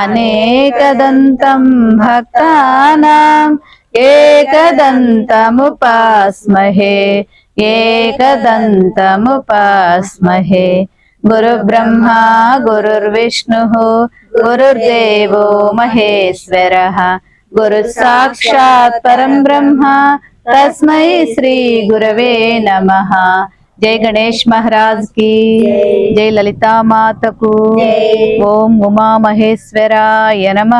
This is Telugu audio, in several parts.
अनेकदन्तं भक्तानाम् एकदन्तमुपास्महे एकदन्तमुपास्महे गुरुब्रह्मा गुरुर्विष्णुः गुरुर्देवो महेश्वरः गुरुः साक्षात् परं ब्रह्म तस्मै श्रीगुरवे नमः జై గణేష్ మహారాజ్కి జై లలితా మాతకు ఓం ఉమా మహేశ్వరాయ నమ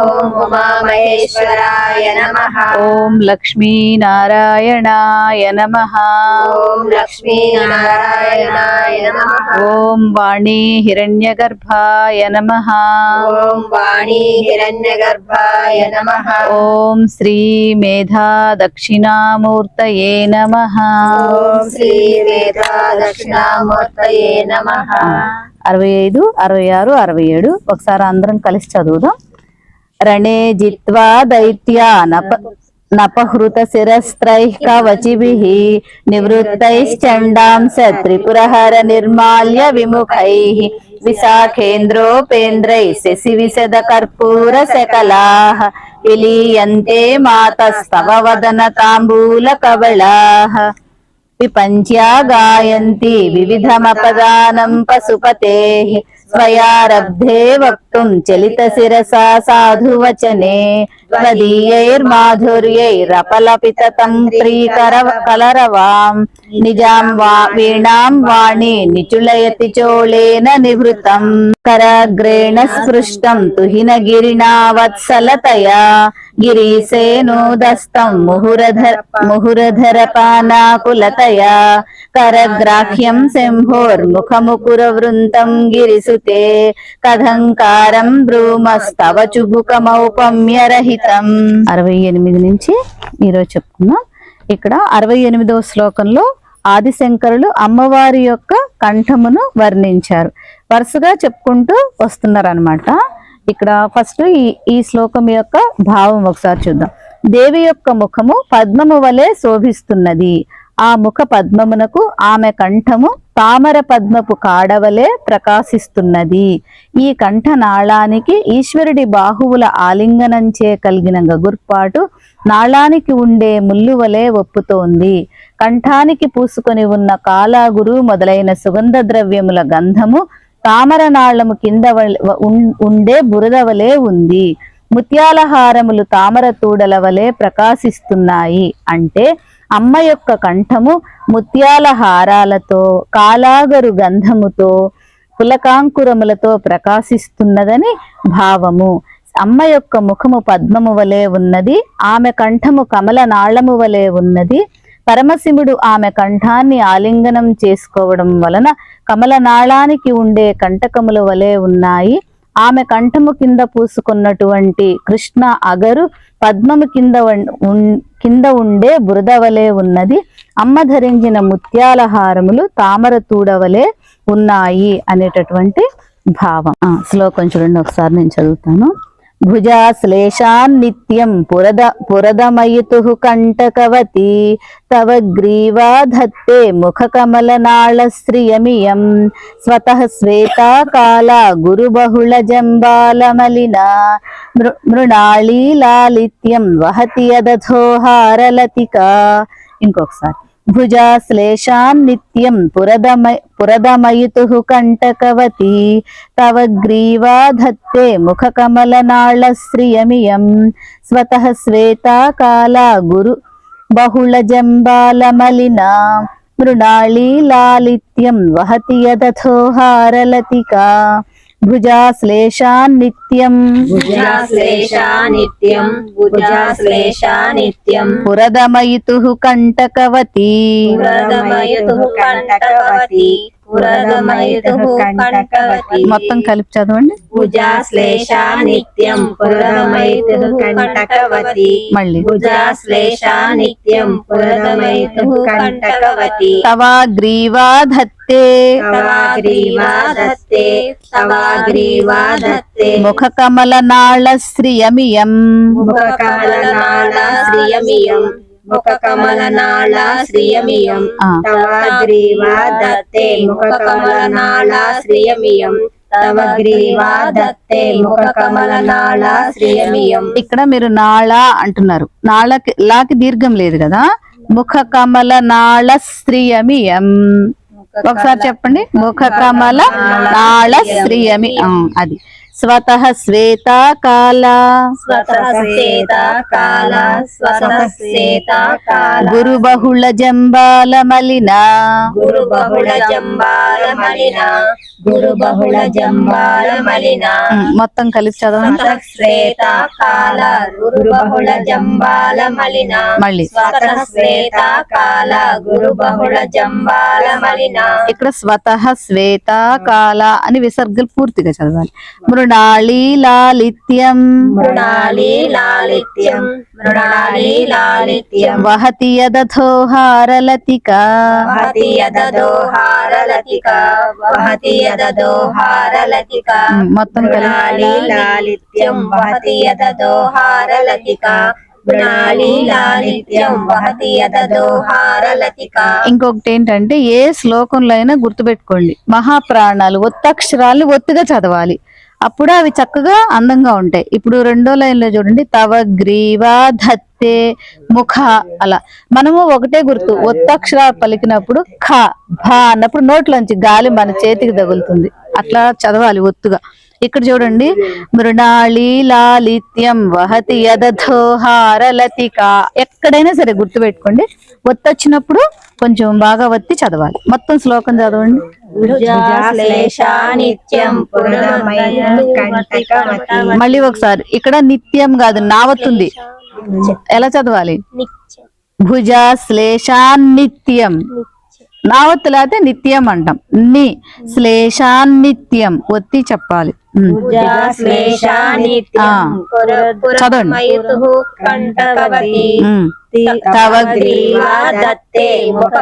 ఓం ఉమామహేశ్వరాయ నమః ఓం లక్ష్మీ నారాయణాయ నమ ఓం లక్ష్మీనారాయణాయ నమః ఓం వాణీ హిరణ్యగర్భాయ నమ ఓం వాణీ హిరణ్యగర్భాయ నమః ఓం శ్రీ మేధా దక్షిణామూర్తయే నమ ఓం శ్రీ వేదా దక్షిణామూర్తయే నమః. అరవై ఐదు అరవై ఆరు అరవై ఏడు. ఒకసారి అందరం కలిసి చదువుదాం. రణే జిత్వా దైత్య నప నపహృత శిరస్త్రై కవచిభి నివృత్తైశ్చండాంస త్రిపురహర నిర్మాల్య విముఖై విశాఖేంద్రోపేంద్రై శశి విశద కర్పూర శకలా విలీయంతే మాతస్తవ వదన తాంబూల కవళా విపంచ్యా గాయంతి వివిధమపదానం పశుపతేః స్వయారబ్ధే వక్తుం చలిత శిరసా సాధు వచనే త్వదీయైర్మాధుర్యైరపలపిత తంత్రీకర కలరవాం నిజాం వా వీణాం వాణి నిచులయతి చోళేన నివృతం కరాగ్రేణ స్పృష్టం తుహిన గిరిణా వత్సలతయా గిరీశేనోదస్తం ముహురధర ముహురధర పానాకులతయా కరగ్రాహ్యం శంభోర్ముఖముకుర వృంతం గిరిసుతే కథంకారం బ్రూమస్తవ చుబుకమౌపమ్యరహితం అరవై ఎనిమిది నుంచి ఈరోజు చెప్పుకున్నాం ఇక్కడ అరవై ఎనిమిదవ శ్లోకంలో ఆదిశంకరులు అమ్మవారి యొక్క కంఠమును వర్ణించారు. వరుసగా చెప్పుకుంటూ వస్తున్నారు అనమాట ఇక్కడ ఫస్ట్ ఈ ఈ శ్లోకం యొక్క భావం ఒకసారి చూద్దాం. దేవి యొక్క ముఖము పద్మము వలె శోభిస్తున్నది. ఆ ముఖ పద్మమునకు ఆమె కంఠము తామర పద్మపు కాడవలే ప్రకాశిస్తున్నది. ఈ కంఠనాళానికి ఈశ్వరుడి బాహువుల ఆలింగనంచే కలిగిన గగుర్పాటు నాళానికి ఉండే ముల్లువలే ఒప్పుతోంది. కంఠానికి పూసుకొని ఉన్న కాలాగురు మొదలైన సుగంధ ద్రవ్యముల గంధము తామరనాళ్ళము కింద వ- ఉన్- ఉండే బురద వలె ఉంది. ముత్యాల హారములు తామర తూడల వలె ప్రకాశిస్తున్నాయి. అంటే అమ్మ యొక్క కంఠము ముత్యాల హారాలతో కాలాగరు గంధముతో పులకాంకురములతో ప్రకాశిస్తున్నదని భావము. అమ్మ యొక్క ముఖము పద్మము వలె ఉన్నది ఆమె కంఠము కమల నాళము వలె ఉన్నది పరమశివుడు ఆమె కంఠాన్ని ఆలింగనం చేసుకోవడం వలన కమలనాళానికి ఉండే కంటకముల వలె ఉన్నాయి. ఆమె కంఠము కింద పూసుకున్నటువంటి కృష్ణ అగరు పద్మము కింద కింద ఉండే బురద వలె ఉన్నది. అమ్మ ధరించిన ముత్యాల హారములు తామర తూడవలే ఉన్నాయి అనేటటువంటి భావం. ఆ, శ్లోకం చూడండి ఒకసారి నేను చదువుతాను. భుజా శ్లేషాన్ నిత్యం పురద పురదమయుతు కంటకవతి. తవ గ్రీవా ధత్తే ముఖ కమలనాళ శ్రియమియం స్వతః శ్వేతా కాలా గురు బహుళ జంబాలమలిన మృ మృణాళీ లాలిత్యం వహతి యదథోహారలతిక ఇంకొకసారి భుజా శ్లేషాన్ నిత్యం పురదమ పురదమయుతు కంటకవతి తవ గ్రీవా ధత్తే భుజాశ్లేషాన్ నిత్యం భుజాశ్లేషా నిత్యం భుజాశ్లేషా నిత్యం పురదమయతు కంటకవతి. పురదమయుతు కంటకవతి. మొత్తం కలిపి చదవండి. భుజా శ్లేష నిత్యం కంటకవతి మళ్ళీ. భుజా శ్లేష నిత్యం పురదమయుతు కంటకవతి తవాగ్రీవా ధత్తే తవాగ్రీవా దత్తే తవాగ్రీవా దత్తే ముఖ కమల నాళ శ్రియమియం. ముఖకమలనాళ శ్రియమియం. ముఖకమలనాళ శ్రియమియం. ఆ. తవగ్రీవా దత్తే ముఖకమలనాళ శ్రియమియం. తవగ్రీవా దత్తే ముఖకమలనాళ శ్రియమియం. ఇక్కడ మీరు నాళ అంటున్నారు. నాళకి లాకి దీర్ఘం లేదు కదా? ముఖ కమల నాళ శ్రియమియం. ఒకసారి చెప్పండి. ముఖ కమల నాళ శ్రియమి అది. స్వతః శ్వేత కాల స్వతః శ్వేత గురు బహుళ జంబాల మలిన గురు బహుళ జంబాల మలిన గురు బహుళ జంబాల మలిన మొత్తం కలిపి చదవండి. స్వతః శ్వేత కాల గురు బహుళ జంబాల మలిన మళ్ళీ. స్వతః శ్వేత కాల గురు బహుళ జంబాల మలిన ఇక్కడ స్వతః శ్వేత కాల అని విసర్గలు పూర్తిగా చదవాలి. మృణాళీ లాలిత్యం మృణాలి లాలిత్యం మృణాలి లాలిత్యం వహతి యదథోహారలతిక వహతి యదదోహారలతిక వహతి యదదోహారలతిక ఉమ్, మొత్తం కలిపి లాలిత్యం వహతి యదదోహారలతిక ఇంకొకటి ఏంటంటే ఏ శ్లోకంలో అయినా గుర్తుపెట్టుకోండి. మహాప్రాణాలు ఒత్తక్షరాలు ఒత్తుగా చదవాలి. అప్పుడు అవి చక్కగా అందంగా ఉంటాయి. ఇప్పుడు రెండో లైన్లో చూడండి. తవ గ్రీవా ధత్తే ముఖ అలా. మనము ఒకటే గుర్తు. ఒత్తక్షర పలికినప్పుడు ఖ భ అన్నప్పుడు నోట్లోంచి గాలి మన చేతికి తగులుతుంది. అట్లా చదవాలి ఒత్తుగా. ఇక్కడ చూడండి. మృణాళి లాలిత్యం వహతి యదథోహారలతిక ఎక్కడైనా సరే గుర్తు పెట్టుకోండి. ఒత్తొచ్చినప్పుడు కొంచెం బాగా వత్తి చదవాలి. మొత్తం శ్లోకం చదవండి. మళ్ళీ ఒకసారి. ఇక్కడ నిత్యం కాదు నావత్తుంది. ఎలా చదవాలి? భుజ శ్లేషాన్నిత్యం నావత్తులాతే నిత్యం అంటాం. ని. శ్లేషాన్నిత్యం. ఒత్తి చెప్పాలి. చదవండి. తవ గ్రీవా దత్తే ముఖ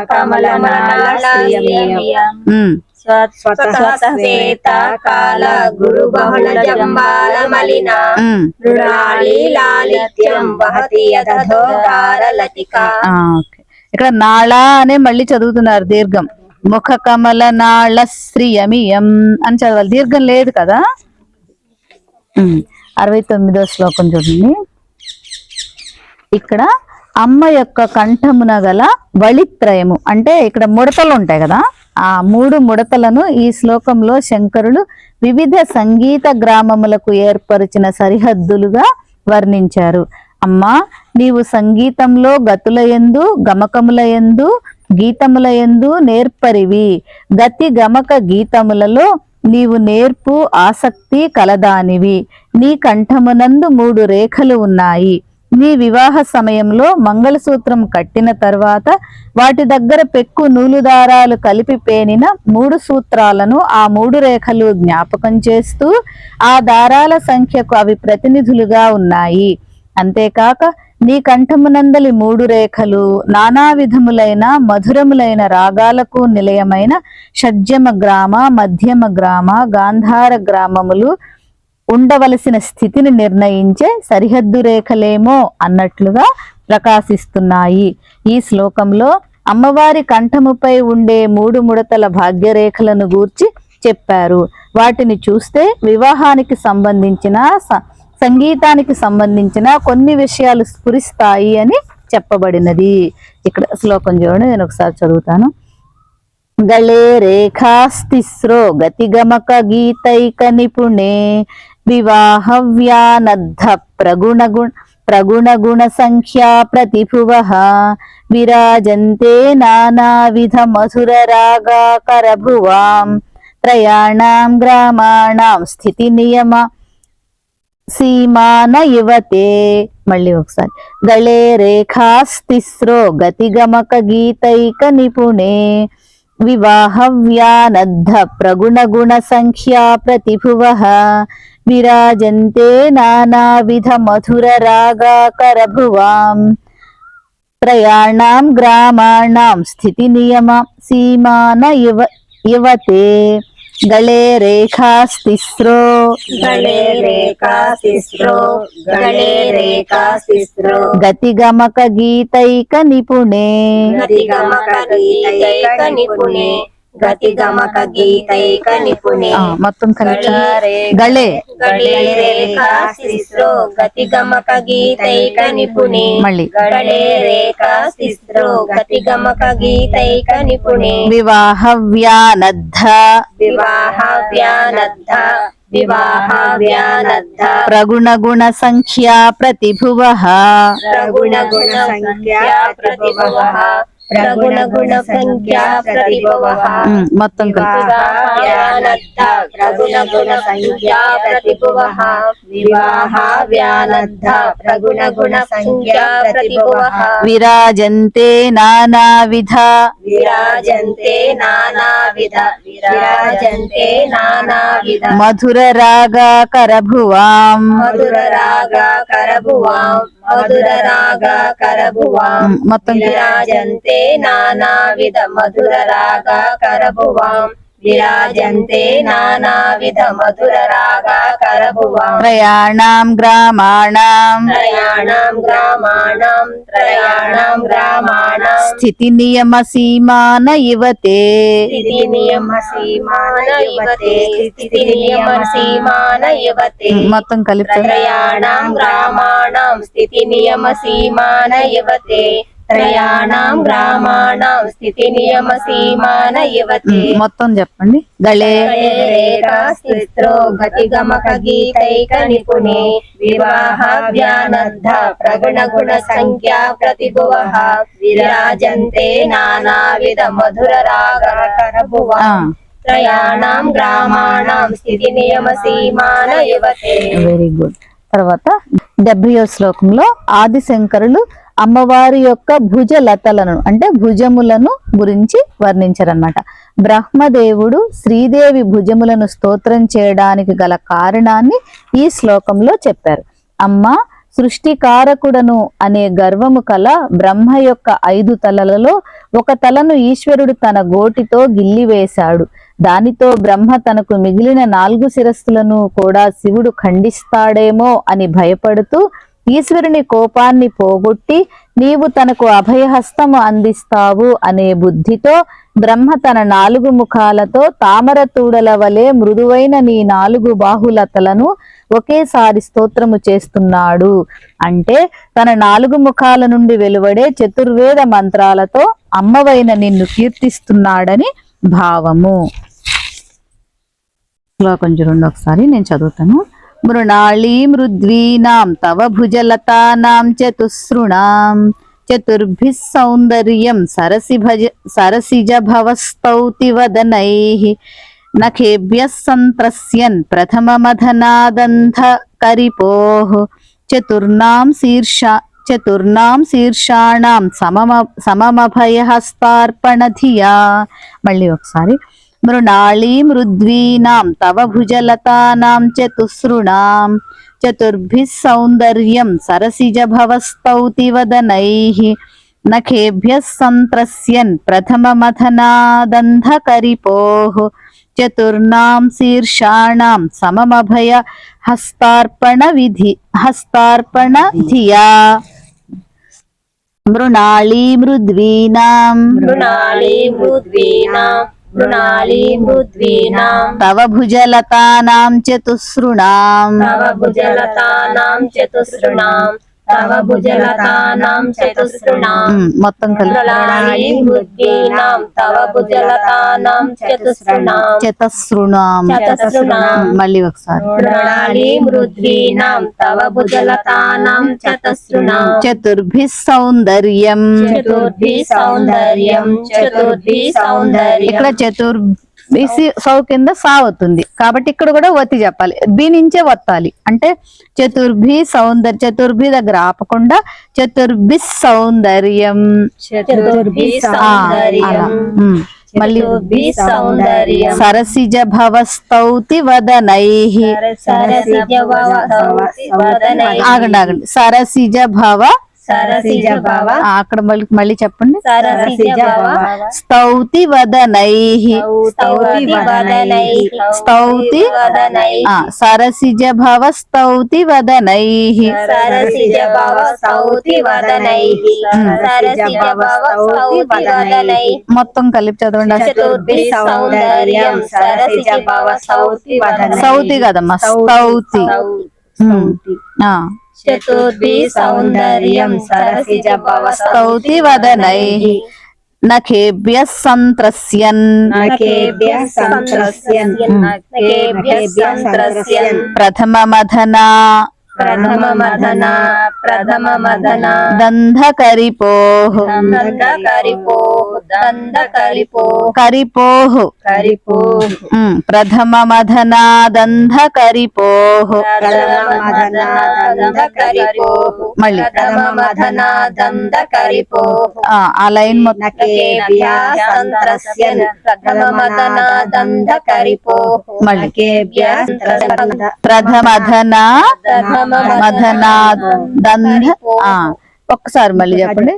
ఉమ్. స్వతః శ్వేత కాల గురు బహుళ జంబాల మలిన. ఉమ్. మృణాళి లాలిత్యం వహతి యదధోకారలతిక ఆ, ఓకే. ఇక్కడ నాళ అనే మళ్ళీ చదువుతున్నారు దీర్ఘం. ముఖ కమల నాళ శ్రియమియం అని చదవాలి. దీర్ఘం లేదు కదా? అరవై తొమ్మిదో శ్లోకం చూడండి. ఇక్కడ అమ్మ యొక్క కంఠమున గల వళిత్రయము అంటే ఇక్కడ ముడతలు ఉంటాయి కదా? ఆ మూడు ముడతలను ఈ శ్లోకంలో శంకరులు వివిధ సంగీత గ్రామములకు ఏర్పరిచిన సరిహద్దులుగా వర్ణించారు. అమ్మా నీవు సంగీతంలో గతులయందు గమకములయందు గీతములయందు నేర్పరివి. గతి గమక గీతములలో నీవు నేర్పు ఆసక్తి కలదానివి. నీ కంఠమునందు మూడు రేఖలు ఉన్నాయి. నీ వివాహ సమయంలో మంగళసూత్రం కట్టిన తర్వాత వాటి దగ్గర పెక్కు నూలు దారాలు కలిపి పేనిన మూడు సూత్రాలను ఆ మూడు రేఖలు జ్ఞాపకం చేస్తూ ఆ దారాల సంఖ్యకు అవి ప్రతినిధులుగా ఉన్నాయి. అంతేకాక నీ కంఠమునందలి మూడు రేఖలు నానా విధములైన మధురములైన రాగాలకు నిలయమైన షడ్జమ గ్రామ మధ్యమ గ్రామ గాంధార గ్రామములు ఉండవలసిన స్థితిని నిర్ణయించే సరిహద్దు రేఖలేమో అన్నట్లుగా ప్రకాశిస్తున్నాయి. ఈ శ్లోకంలో అమ్మవారి కంఠముపై ఉండే మూడు ముడతల భాగ్యరేఖలను గూర్చి చెప్పారు. వాటిని చూస్తే వివాహానికి సంబంధించిన స- సంగీతానికి సంబంధించిన కొన్ని విషయాలు స్ఫురిస్తాయి అని చెప్పబడినది. ఇక్కడ శ్లోకం చూడండి నేను ఒకసారి చదువుతాను. గళే రేఖాస్తిస్రో గతిగమక గీతైక నిపుణే వివాహవ్యానద్ధ ప్రగుణ గుణ ప్రగుణ గుణ సంఖ్యా ప్రతిభువ విరాజంతే నానావిధ మధుర రాగాకరభువాం త్రయాణాం గ్రామాణం స్థితి నియమ సీమాన యువతే మళ్ళీ ఒకసారి. గళే రేఖాస్తిస్రో గతిగమక గీతైక నిపుణే। వివాహవ్యానద్ధ ప్రగుణ గుణ సంఖ్యా ప్రతిభువ। విరాజంతే నానావిధ మధుర రాగాకర భువాం। త్రయాణాం గ్రామాణాం స్థితి నియమ సీమాన యువ యువతే। గళే రేఖాస్తిస్రో. గళే రేఖా శిస్రో గళే రేఖా శిస్రో గతిగమక గీతైక నిపుణే. గతి గమక గీతైక నిపుణే. గతి గమక గీతైక నిపుణే మొత్తం కలిపి గళే గళే. రేఖా శిస్రో గీతైక నిపుణే మళ్ళీ. గళే రేఖా శిస్రో గతి గమక గీతైక నిపుణే వివాహ వ్యానద్ధ వివాహ వ్యానద్ధ వివాహ వ్యానద్ధ ప్రగుణ గుణ సంఖ్యా ప్రతిభువ. ప్రగుణ గుణ సంఖ్యా ప్రతిభవ. మొత్తం కలిపి వ్యానద్ధ ప్రగుణ గుణ సంఖ్యా ప్రతిభవ వివాహ వ్యానద్ధ ప్రగుణ గుణ సంఖ్యా ప్రతిభవ విరాజంతే నానావిధ విరాజంతే నానావిధ విరాజంతే నానావిధ మధుర రాగాకర భువాం మధుర రాగ కరభువాం మధుర రాగ కరభువాం మొత్తం కలిపి. విరాజంతే నానావిధ మధుర రాగ కరభువాం విరాజంతే నానావిధ మధుర రాగ కరభువాం త్రయాణాం గ్రామాణాం త్రయాణం గ్రామాణం త్రయాణం గ్రామాణం స్థితి నియమ సీమాన ఇవతే స్థితి నియమ సీమాన యువతే స్థితి నియమ సీమాన ఉమ్, మొత్తం కలిపి త్రయాణం గ్రామాణం స్థితి నియమ సీమాన యువతే త్రయాణం గ్రామాణం స్థితి నియమ సీమాన యువతే. మొత్తం చెప్పండి. గళే. రేఖాస్త్రో గతి గమక గీతైక నిపుణే. వివాహ వ్యానద్ధ ప్రగుణ గుణ సంఖ్యా ప్రతిభువ. విరాజంతే నానావిధ మధుర రాగ కరభువ త్రయాణం గ్రామాణం స్థితి నియమ సీమాన యువతే. వెరీ గుడ్ తర్వాత డెబ్బయో శ్లోకంలో ఆదిశంకరులు అమ్మవారి యొక్క భుజలతలను అంటే భుజములను గురించి వర్ణించారన్నమాట. బ్రహ్మదేవుడు శ్రీదేవి భుజములను స్తోత్రం చేయడానికి గల కారణాన్ని ఈ శ్లోకంలో చెప్పారు. అమ్మ సృష్టికారకుడను అనే గర్వము కల బ్రహ్మ యొక్క ఐదు తలలలో ఒక తలను ఈశ్వరుడు తన గోటితో గిల్లివేశాడు దానితో బ్రహ్మ తనకు మిగిలిన నాలుగు శిరస్సులను కూడా శివుడు ఖండిస్తాడేమో అని భయపడుతూ ఈశ్వరుని కోపాన్ని పోగొట్టి నీవు తనకు అభయహస్తము అందిస్తావు అనే బుద్ధితో బ్రహ్మ తన నాలుగు ముఖాలతో తామర తూడల వలె మృదువైన నీ నాలుగు బాహులతలను ఒకేసారి స్తోత్రము చేస్తున్నాడు. అంటే తన నాలుగు ముఖాల నుండి వెలువడే చతుర్వేద మంత్రాలతో అమ్మవైన నిన్ను కీర్తిస్తున్నాడని భావము. శ్లోకం చూడండి ఒకసారి నేను చదువుతాను. మృణాళీ మృద్వీనాం తవ భుజలతానాం చతుసృణాం చతుర్భిः సౌందర్యం సరసి భజ సరసిజ భవస్తౌతి వదనైః నఖేభ్యः సంత్రస్యన్ ప్రథమమధనాదంధ కరిపోః చతుర్నాం శీర్ష మృణాళీ మృద్వీనాం తవ భుజలతానాం చతుసృణాం చతుర్భిः సౌందర్యం సరసిజ భవస్తౌతి వదనైః నఖేభ్యः సంత్రస్యన్ ప్రథమమథనాదంధకరిపోః చతుర్ణాం శీర్షాణాం సమమభయ హస్తార్పణ విధి హస్తార్పణ ధియా మృణాళీ మృద్వీనాం మృణాళీ మృద్వీనాం తవ భుజలతానాం చతుసృణాం తవ భుజలతానాం చతుసృణాం తవ భుజలతానాం చతుసృణాం ఉమ్, మొత్తం కలిపి. మృణాళీ మృద్వీనాం తవ భుజలతానాం చతుసృణాం చతసృణాం చతసృణాం మళ్ళీ ఒకసారి. మృణాళీ మృద్వీనాం తవ భుజలతానాం చతసృణాం చతుర్భిः సౌందర్యం. చతుర్భి సౌందర్యం. చతుర్భి సౌందర్యం. ఇక్కడ చతుర్భి సౌ కింద సా అవుతుంది కాబట్టి ఇక్కడ కూడా ఒత్తి చెప్పాలి. బి నుంచే వత్తాలి. అంటే చతుర్భి సౌందర్య చతుర్భి దగ్గర ఆపకుండా చతుర్భి సౌందర్యం. మళ్ళీ సరసిజ భవస్తౌతి వదనైః ఆగండి ఆగండి. సరసిజ భవ అక్కడ మళ్ళీ మళ్ళీ చెప్పండి. సరసిజ భవ స్తౌతి వదనైః. స్తౌతి వదనై. స్తౌతి వదనై. ఆ, సరసిజ భవ స్తౌతి వదనైః. సరసిజ భవ సౌతి వదనై. సరసిజ భవ సౌతి వదనై. మొత్తం కలిపి చదవండి. చతుర్భి సౌందర్యం. సరసిజ భవ సౌతి కదమ్మా స్తౌతి చతుర్భి సౌందర్యం సరసిజ భవ స్తౌతి వదనైః నఖేభ్య సంత్రస్యన్ నకేభ్య సంత్రస్యన్ నకేభ్య సంత్రస్యన్ ప్రథమ మధనా ప్రథమ మదన ప్రథమ మదన దంధకరిపోః దంద కరిపో దంద కరిపో కరిపోః కరిపో ఉమ్, ప్రథమ ప్రథమ మదన దంద కరిపో మళ్ళీ ప్రథమ మదన ఆ, లైన్ ప్రథమ మదన మళ్ళీ సంత్రస్యన్ ప్రథమధనా మధనా దంధ. ఆ, ఒక్కసారి మళ్ళీ చెప్పండి.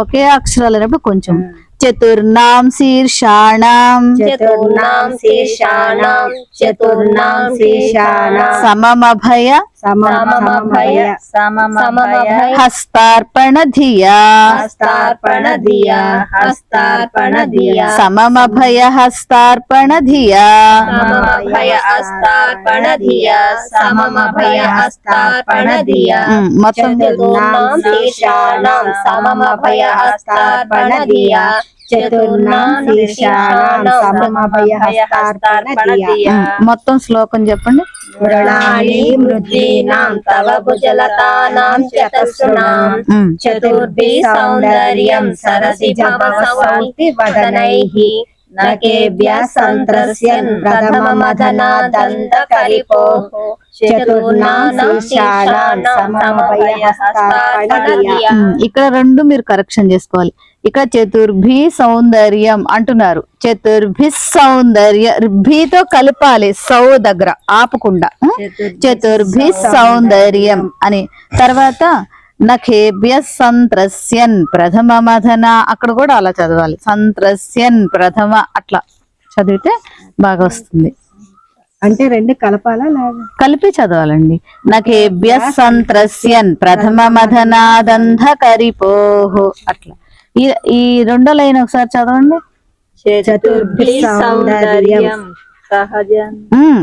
ఒకే అక్షరాలు అయినప్పుడు కొంచెం. చతుర్నాం శీర్షాణం. చతుర్నాం శీర్షాణం చతుర్నాం శీర్షాణం. సమమభయ హస్తార్పణ ధియా హస్తార్పణ ధియా హస్తార్పణ ధియా సమమభయ హస్తార్పణ ధియా సమమభయ హస్తార్పణ ధియా సమమభయ హస్తార్పణ ధియా మొత్తం శీర్షాణం సమమభయ హస్తార్పణ ధియా చతుర్నాం శీర్షాణం సమమభయ హస్తార్పణ ధియా మొత్తం శ్లోకం చెప్పండి. మృణాళి మృద్లీనాం తవ భుజలతానాం చతస్సునాం చతుర్భి సౌందర్యం సరసి భవసౌతి వదనైః. నకేభ్య సంత్రస్యన్ ప్రథమ మదన దంత ఉమ్, ఇక్కడ రెండు మీరు కరెక్షన్ చేసుకోవాలి. ఇక్కడ చతుర్భి సౌందర్యం అంటున్నారు. చతుర్భి సౌందర్య భీతో కలపాలి సౌ దగ్గర ఆపకుండా. చతుర్భి సౌందర్యం. అని. తర్వాత నఖేభ్య సంత్రస్యన్ ప్రథమ మధన అక్కడ కూడా అలా చదవాలి. సంత్రస్యన్ ప్రథమ అట్లా చదివితే బాగా వస్తుంది. అంటే రెండు కలపాలా కలిపి చదవాలండి. నఖేభ్య సంత్రస్యన్ ప్రథమ మధనాదంధ కరిపోహో అట్లా. ఈ ఈ రెండో లైన్ ఒకసారి చదవండి. చతుర్భి సౌందర్యం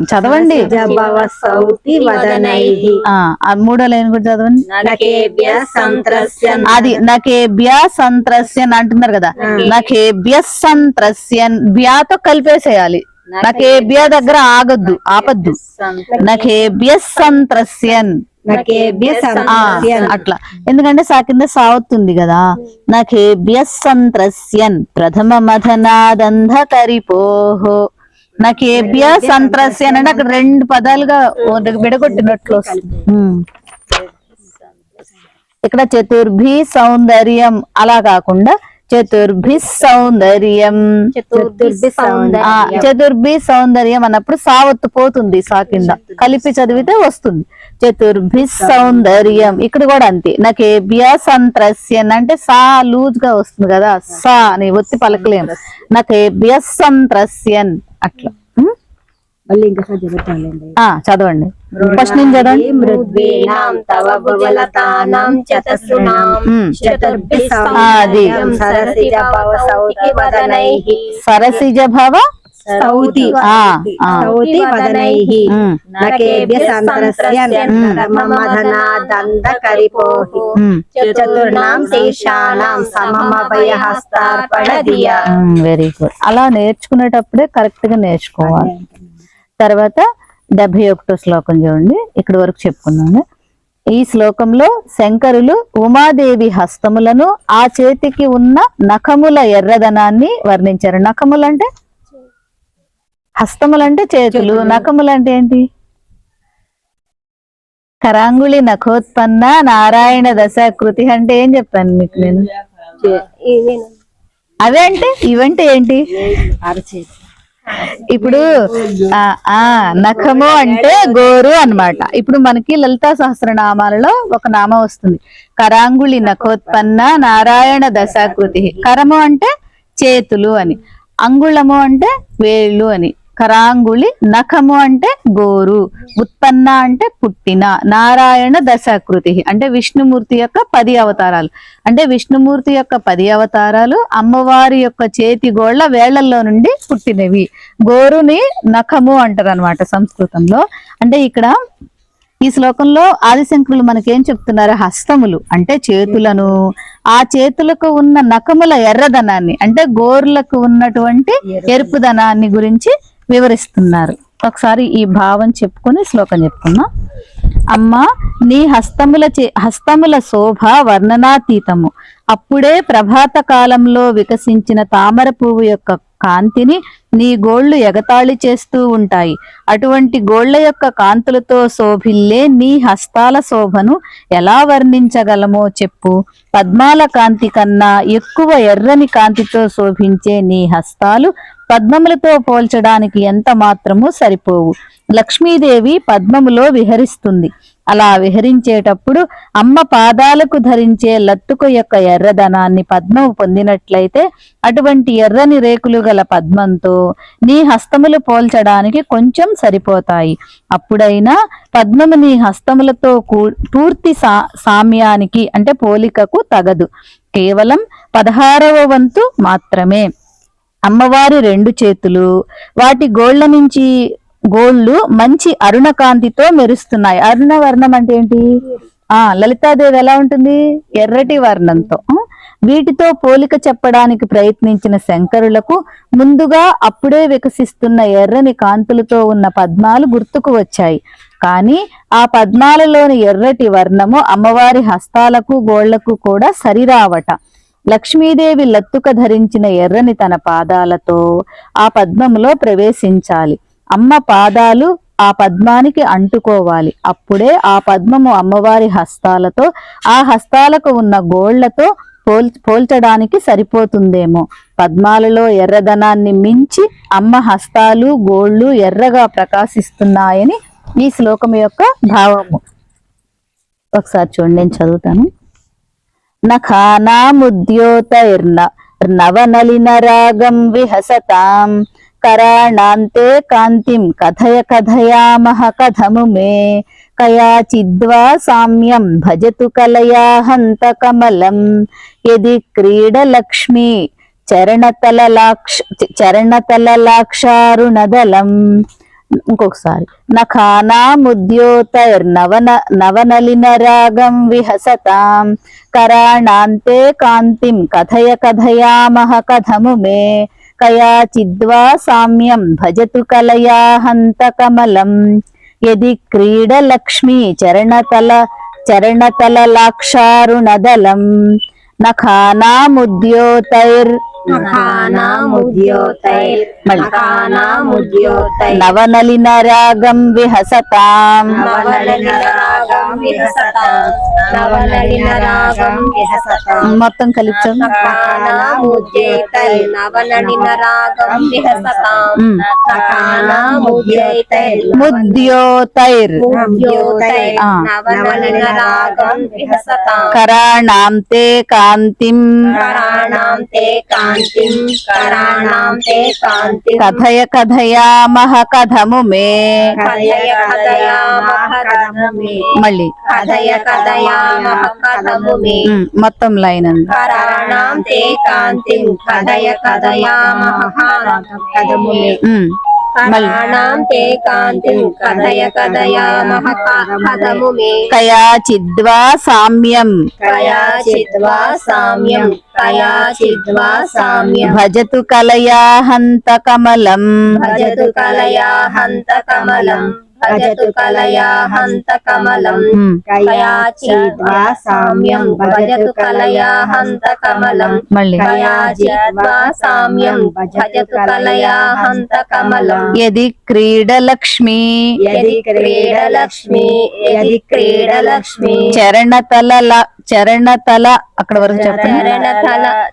చదవండి. భవ సౌతి వదనైః. ఆ ఆ మూడో లైన్ కూడా చదవండి. అది నకేభ్య సంత్రస్యన్ అంటున్నారు కదా. నకేభ్య సంత్రస్యన్. బ్యాతో కలిపేసేయాలి. నకేభ్య దగ్గర ఆగొద్దు ఆపద్దు. నకేభ్య సంత్రస్యన్. అట్లా. ఎందుకంటే సా కింద సావుతుంది కదా. నఖేభ్య సంత్రస్యన్. ప్రథమ మధనాదంధ కరిపోహో నఖేభ్య సంత్రస్యన్ అంటే అక్కడ రెండు పదాలుగా విడగొట్టినట్లు వస్తుంది. ఇక్కడ చతుర్భి సౌందర్యం. అలా కాకుండా చతుర్భి సౌందర్యం. చతుర్భి సౌందర్యం. అన్నప్పుడు సావత్తు పోతుంది సా కింద. కలిపి చదివితే వస్తుంది. చతుర్భి సౌందర్యం. ఇక్కడ కూడా అంతే. నాకేభ్య సంత్రస్యన్ అంటే సా లూజ్గా వస్తుంది కదా. సా అని ఒత్తి పలకలేం నాకేభ్య సంత్రస్యన్ అట్లా? మళ్ళీ ఇంకోసారి ఆ చదవండి. ఫస్ట్ నుంచి చదవండి. మృద్వీనాం తవ సరసిజ భవ సౌతి వదనైః. సరసిజ భవ సౌతి ఆ, ఆ. సౌతి వదనైః. ఉం, నకేభ్య సంత్రస్యన్ ప్రథమ మదనా దంత కరిపోః ఉం. చతుర్నాం శీర్షాణం సమమభయ హస్తార్పణ వెరీ గుడ్ అలా నేర్చుకునేటప్పుడే కరెక్ట్గా నేర్చుకోవాలి. తర్వాత డెబ్బై ఒకటో శ్లోకం చూడండి. ఇక్కడ వరకు చెప్పుకున్నాను. ఈ శ్లోకంలో శంకరులు ఉమాదేవి హస్తములను ఆ చేతికి ఉన్న నఖముల ఎర్రదనాన్ని వర్ణించారు. నఖములంటే? హస్తములంటే చేతులు. నఖములంటే ఏంటి? కరాంగుళి నఖోత్పన్న నారాయణ దశాకృతి అంటే ఏం చెప్పాను మీకు నేను? అవే అంటే? ఇవంటే ఏంటి? అరచేతి. ఇప్పుడు ఆ ఆ నఖము అంటే గోరు అన్నమాట. ఇప్పుడు మనకి లలితా సహస్రనామాలలో ఒక నామం వస్తుంది. కరాంగుళి నఖోత్పన్న నారాయణ దశాకృతి. కరము అంటే చేతులు అని. అంగుళము అంటే వేళ్ళు అని. కరాంగుళి నఖము అంటే గోరు ఉత్పన్న అంటే పుట్టిన నారాయణ దశాకృతి. అంటే విష్ణుమూర్తి యొక్క పది అవతారాలు. అంటే విష్ణుమూర్తి యొక్క పది అవతారాలు అమ్మవారి యొక్క చేతి గోళ్ళ వేళ్ళలో నుండి పుట్టినవి. గోరుని నఖము అంటారు అనమాట సంస్కృతంలో. అంటే ఇక్కడ ఈ శ్లోకంలో ఆదిశంకరులు మనకేం చెప్తున్నారు? హస్తములు అంటే చేతులను. ఆ చేతులకు ఉన్న నఖముల ఎర్రదనాన్ని అంటే గోర్లకు ఉన్నటువంటి ఎరుపుదనాన్ని గురించి వివరిస్తున్నారు. ఒకసారి ఈ భావం చెప్పుకొని శ్లోకం చెప్పుకుందాం. అమ్మ నీ హస్తముల చే- హస్తముల శోభ వర్ణనాతీతము. అప్పుడే ప్రభాత కాలంలో వికసించిన తామర పువ్వు యొక్క కాంతిని నీ గోళ్ళు ఎగతాళి చేస్తూ ఉంటాయి. అటువంటి గోళ్ళ యొక్క కాంతులతో శోభిల్లే నీ హస్తాల శోభను ఎలా వర్ణించగలమో చెప్పు. పద్మాల కాంతి కన్నా ఎక్కువ ఎర్రని కాంతితో శోభించే నీ హస్తాలు పద్మములతో పోల్చడానికి ఎంత మాత్రము సరిపోవు. లక్ష్మీదేవి పద్మములో విహరిస్తుంది. అలా విహరించేటప్పుడు అమ్మ పాదాలకు ధరించే లత్తుక యొక్క ఎర్రదనాన్ని పద్మము పొందినట్లయితే అటువంటి ఎర్రని రేకులు గల పద్మంతో నీ హస్తములు పోల్చడానికి కొంచెం సరిపోతాయి. అప్పుడైనా పద్మము నీ హస్తములతో కూ- పూర్తి సా సామ్యానికి అంటే పోలికకు తగదు. కేవలం పదహారవ వంతు మాత్రమే. అమ్మవారి రెండు చేతులు వాటి గోళ్ళ నుంచి గోళ్ళు మంచి అరుణకాంతితో మెరుస్తున్నాయి. అరుణ వర్ణం అంటే ఏంటి? ఆ లలితాదేవి ఎలా ఉంటుంది? ఎర్రటి వర్ణంతో. వీటితో పోలిక చెప్పడానికి ప్రయత్నించిన శంకరులకు ముందుగా అప్పుడే వికసిస్తున్న ఎర్రని కాంతులతో ఉన్న పద్మాలు గుర్తుకు వచ్చాయి. కానీ ఆ పద్మాలలోని ఎర్రటి వర్ణము అమ్మవారి హస్తాలకు గోళ్ళకు కూడా సరిరావట లక్ష్మీదేవి లత్తుక ధరించిన ఎర్రని తన పాదాలతో ఆ పద్మములో ప్రవేశించాలి. అమ్మ పాదాలు ఆ పద్మానికి అంటుకోవాలి. అప్పుడే ఆ పద్మము అమ్మవారి హస్తాలతో ఆ హస్తాలకు ఉన్న గోళ్ళతో పోల్ పోల్చడానికి సరిపోతుందేమో. పద్మాలలో ఎర్రదనాన్ని మించి అమ్మ హస్తాలు గోళ్ళు ఎర్రగా ప్రకాశిస్తున్నాయని ఈ శ్లోకం యొక్క భావము. ఒకసారి చూడండి నేను చదువుతాను. నఖానాముద్యోతైర్న నవనలినరాగం విహసతాం. కరాణాంతే కాంతిం కథయ కథయామహ కథము మే. కయాచిద్వా సామ్యం భజతు కలయా హంత కమలం యది క్రీడలక్ష్మి చరణతలలాక్ష చరణతలలాక్షారుణదలం. ఇంకొకసారి. నఖానాముద్యోతైర్నవన నవనలిన రాగం విహసతాం. కరాణాంతే కాంతిం కథయ కథయామహ కథము మే. కయాచిద్వా సామ్యం భజతు కలయా హంత కమలం యది క్రీడలక్ష్మీ చరణతల చరణతలలాక్షారుణదలం. నఖానాముద్యోతైర్ నఖానాముద్యోతైర్ నవనలిన రాగం విహసతాం. మొత్తం కలిపి ముద్యోతైర్. కరాణాం తే కాంతిం. కరాణాం తే కాంతిం. కథయ కథయామహ కథము మే మళ్ళీ. కథయ కథయామహ కథము మే మొత్తం లైన్ అండి కథయ కథయామహ కథము మే ఉమ్, మళ్ళీ కరాణాం తే కాంతిం కథయ కథయామహ కథము మే కయాచిద్వా సామ్యం కయాచిద్వా సామ్యం కయాచిద్వా సామ్యం భజతు కలయా హంత కమలం భజతు కలయా హంత కమలం భజతు కలయా హంత కమలం. కయాచిద్వా సామ్యం భజతు కలయా హంత కమలం కయాచిద్వా సామ్యం భజతు కలయా హంత కమలం యది క్రీడలక్ష్మి యది క్రీడలక్ష్మి యది క్రీడలక్ష్మి చరణతల చరణతల అక్కడ వరకు చెప్పండి.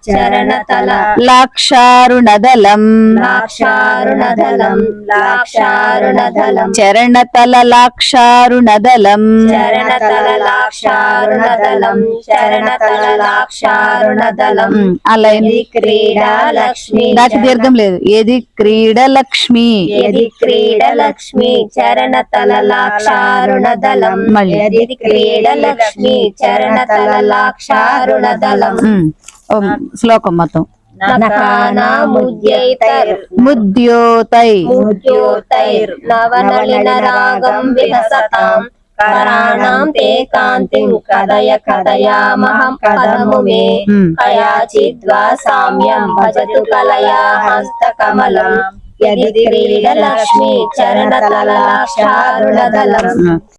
చరణతల లాక్షారుణదలం. లాక్షారుణదలం లాక్షారుణదలం. చరణతల లాక్షారుణదలం. చరణతల లాక్షారుణదలం. చరణతల లాక్షారుణదలం. ఉమ్, ఆ లైన్. ఇది క్రీడాలక్ష్మి దాటి దీర్ఘం లేదు. ఏది క్రీడలక్ష్మి యది క్రీడలక్ష్మి చరణతల లాక్షారుణదలం. మళ్ళీ. యది క్రీడలక్ష్మి చరణతల ఓ శ్లోకం మొత్తం. ముద్యోతై ముద్యోతైర్. నవనలిన రాగం విలసతాం కరాణాం తే కాంతిం కదయ కదయామహం పదము మే. ఉమ్, కయాచిద్వా సామ్యం భజతు కలయా హస్తకమలం. యది క్రీడలక్ష్మి చరణతల లాక్షారుణదలం ఉమ్.